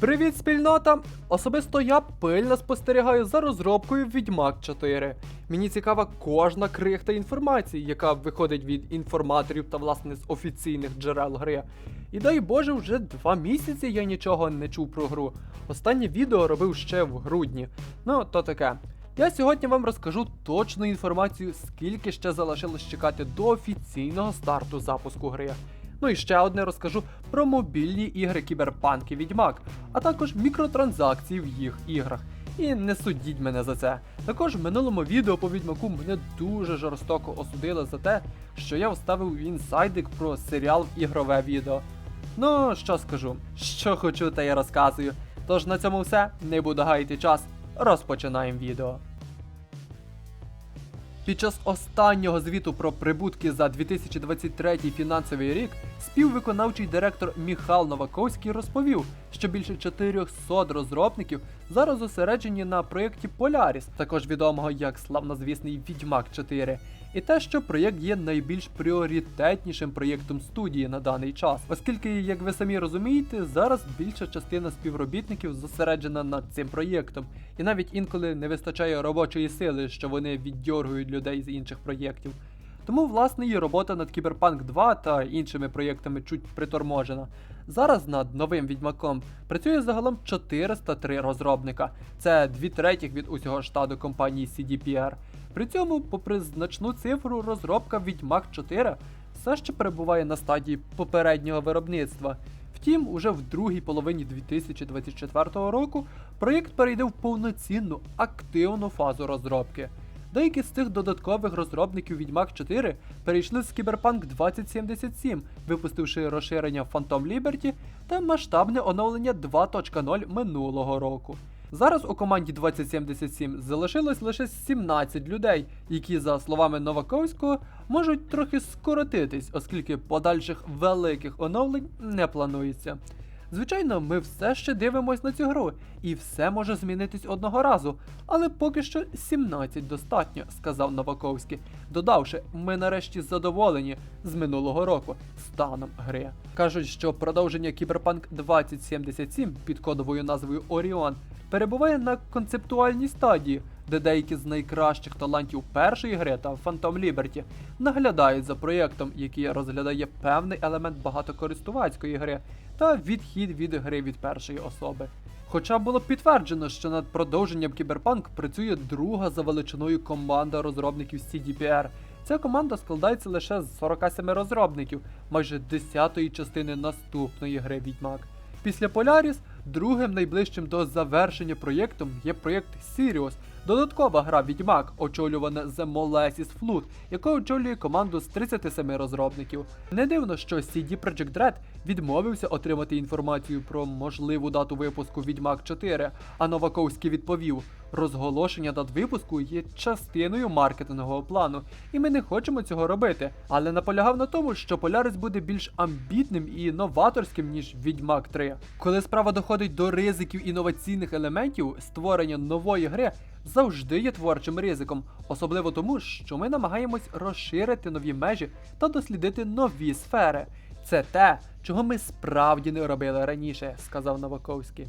Привіт, спільнота! Особисто я пильно спостерігаю за розробкою Відьмак 4. Мені цікава кожна крихта інформації, яка виходить від інформаторів та власне з офіційних джерел гри. І дай Боже, вже два місяці я нічого не чув про гру. Останнє відео робив ще в грудні. Ну, то таке. Я сьогодні вам розкажу точну інформацію, скільки ще залишилось чекати до офіційного старту запуску гри. Ну і ще одне розкажу про мобільні ігри Кіберпанк і Відьмак, а також мікротранзакції в їх іграх. І не судіть мене за це. Також в минулому відео по відьмаку мене дуже жорстоко осудили за те, що я вставив інсайдик про серіал в ігрове відео. Ну, що скажу, що хочу, те я розказую. Тож на цьому все, не буду гаяти час, розпочинаємо відео. Під час останнього звіту про прибутки за 2023 фінансовий рік співвиконавчий директор Міхал Новаковський розповів, що більше 400 розробників зараз зосереджені на проєкті Polaris, також відомого як славнозвісний Відьмак 4, і те, що проєкт є найбільш пріоритетнішим проєктом студії на даний час, оскільки, як ви самі розумієте, зараз більша частина співробітників зосереджена над цим проєктом, і навіть інколи не вистачає робочої сили, що вони віддьоргують людей з інших проєктів. Тому, власне, і робота над Кіберпанк 2 та іншими проєктами чуть приторможена. Зараз над новим відьмаком працює загалом 403 розробника. Це дві третіх від усього штату компанії CDPR. При цьому, попри значну цифру, розробка Відьмак 4 все ще перебуває на стадії попереднього виробництва. Втім, уже в другій половині 2024 року проєкт перейде в повноцінну активну фазу розробки. Деякі з цих додаткових розробників Відьмак 4 перейшли з Cyberpunk 2077, випустивши розширення Phantom Liberty та масштабне оновлення 2.0 минулого року. Зараз у команді 2077 залишилось лише 17 людей, які, за словами Новаковського, можуть трохи скоротитись, оскільки подальших великих оновлень не планується. Звичайно, ми все ще дивимось на цю гру, і все може змінитись одного разу, але поки що 17 достатньо, сказав Новаковський, додавши, ми нарешті задоволені з минулого року станом гри. Кажуть, що продовження Cyberpunk 2077 під кодовою назвою Оріон перебуває на концептуальній стадії, де деякі з найкращих талантів першої гри та Phantom Liberty наглядають за проєктом, який розглядає певний елемент багатокористувацької гри та відхід від гри від першої особи. Хоча було підтверджено, що над продовженням Cyberpunk працює друга за величиною команда розробників CDPR. Ця команда складається лише з 47 розробників, майже десятої частини наступної гри Відьмак. Після Polaris другим найближчим до завершення проєктом є проєкт Sirius, додаткова гра Відьмак, очолювана The Molasses Flood, яка очолює команду з 37 розробників. Не дивно, що CD Projekt Red відмовився отримати інформацію про можливу дату випуску Відьмак 4, а Новаковський відповів: розголошення дат випуску є частиною маркетингового плану, і ми не хочемо цього робити. Але наполягав на тому, що Polaris буде більш амбітним і новаторським, ніж Відьмак 3. Коли справа доходить до ризиків інноваційних елементів, створення нової гри завжди є творчим ризиком, особливо тому, що ми намагаємось розширити нові межі та дослідити нові сфери. Це те, чого ми справді не робили раніше, сказав Новаковський.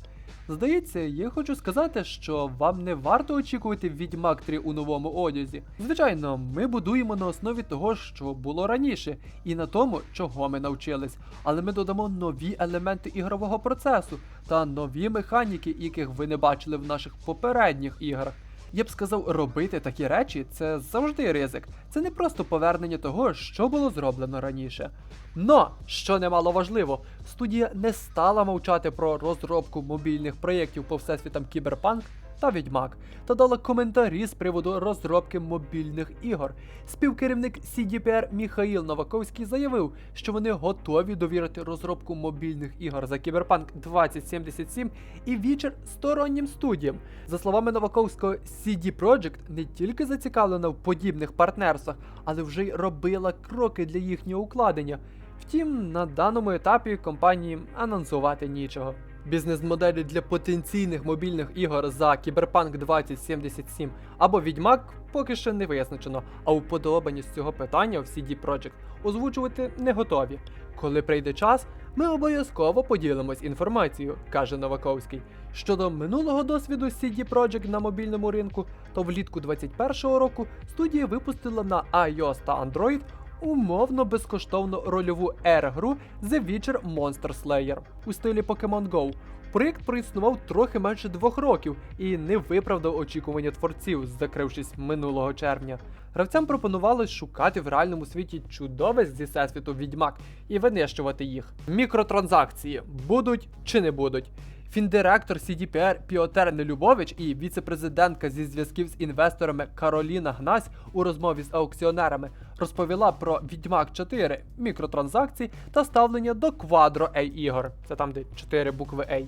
Здається, я хочу сказати, що вам не варто очікувати Відьмак 3 у новому одязі. Звичайно, ми будуємо на основі того, що було раніше, і на тому, чого ми навчились, але ми додамо нові елементи ігрового процесу та нові механіки, яких ви не бачили в наших попередніх іграх. Я б сказав, робити такі речі це завжди ризик. Це не просто повернення того, що було зроблено раніше. Но, що немало важливо, студія не стала мовчати про розробку мобільних проєктів по всесвітам Кіберпанк та Відьмак та дала коментарі з приводу розробки мобільних ігор. Співкерівник CDPR Міхаїл Новаковський заявив, що вони готові довірити розробку мобільних ігор за Кіберпанк 2077 і Witcher стороннім студіям. За словами Новаковського, CD Projekt не тільки зацікавлена в подібних партнерствах, але вже й робила кроки для їхнього укладення. Втім, на даному етапі компанії анонсувати нічого. Бізнес-моделі для потенційних мобільних ігор за Cyberpunk 2077 або Відьмак поки що не визначено, а уподобаність цього питання в CD Projekt озвучувати не готові. Коли прийде час, ми обов'язково поділимось інформацією, каже Новаковський. Щодо минулого досвіду CD Projekt на мобільному ринку, то влітку 2021 року студія випустила на iOS та Android умовно безкоштовну рольову R-гру The Witcher Monster Slayer у стилі Pokemon Go. Проєкт проіснував трохи менше двох років і не виправдав очікування творців, закрившись минулого червня. Гравцям пропонувалось шукати в реальному світі чудовиськ зі всесвіту відьмак і винищувати їх. Мікротранзакції будуть чи не будуть. Фіндиректор CDPR Піотер Нелюбович і віцепрезидентка зі зв'язків з інвесторами Кароліна Гнась у розмові з аукціонерами розповіла про Відьмак 4, мікротранзакції та ставлення до квадро A ігор. Це там, де 4 букви A.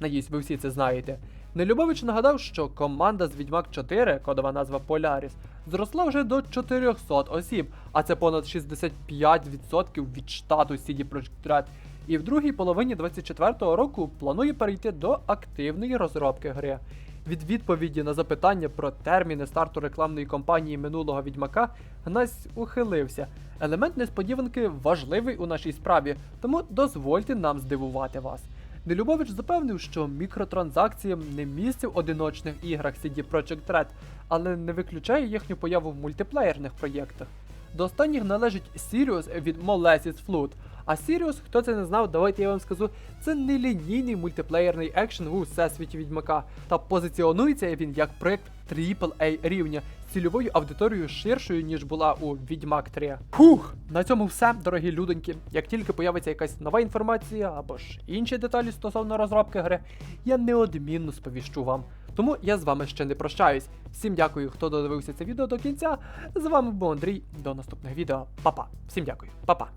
Надіюсь, ви всі це знаєте. Нелюбович нагадав, що команда з Відьмак 4, кодова назва Polaris, зросла вже до 400 осіб, а це понад 65% від штату CD Projekt Red. І в другій половині 24-го року планує перейти до активної розробки гри. Від відповіді на запитання про терміни старту рекламної кампанії минулого відьмака Гнась ухилився. Елемент несподіванки важливий у нашій справі, тому дозвольте нам здивувати вас. Нелюбович запевнив, що мікротранзакціям не місце в одиночних іграх CD Projekt Red, але не виключає їхню появу в мультиплеєрних проєктах. До останніх належить Sirius від Molasses Flood. А Sirius, хто це не знав, давайте я вам скажу, це нелінійний мультиплеєрний екшен у всесвіті відьмака. Та позиціонується він як проект AAA рівня з цільовою аудиторією ширшою, ніж була у Відьмак 3. Фух! На цьому все, дорогі людоньки. Як тільки появиться якась нова інформація або ж інші деталі стосовно розробки гри, я неодмінно сповіщу вам. Тому я з вами ще не прощаюсь. Всім дякую, хто додивився це відео до кінця. З вами був Андрій. До наступних відео. Па-па. Всім дякую. Па-па.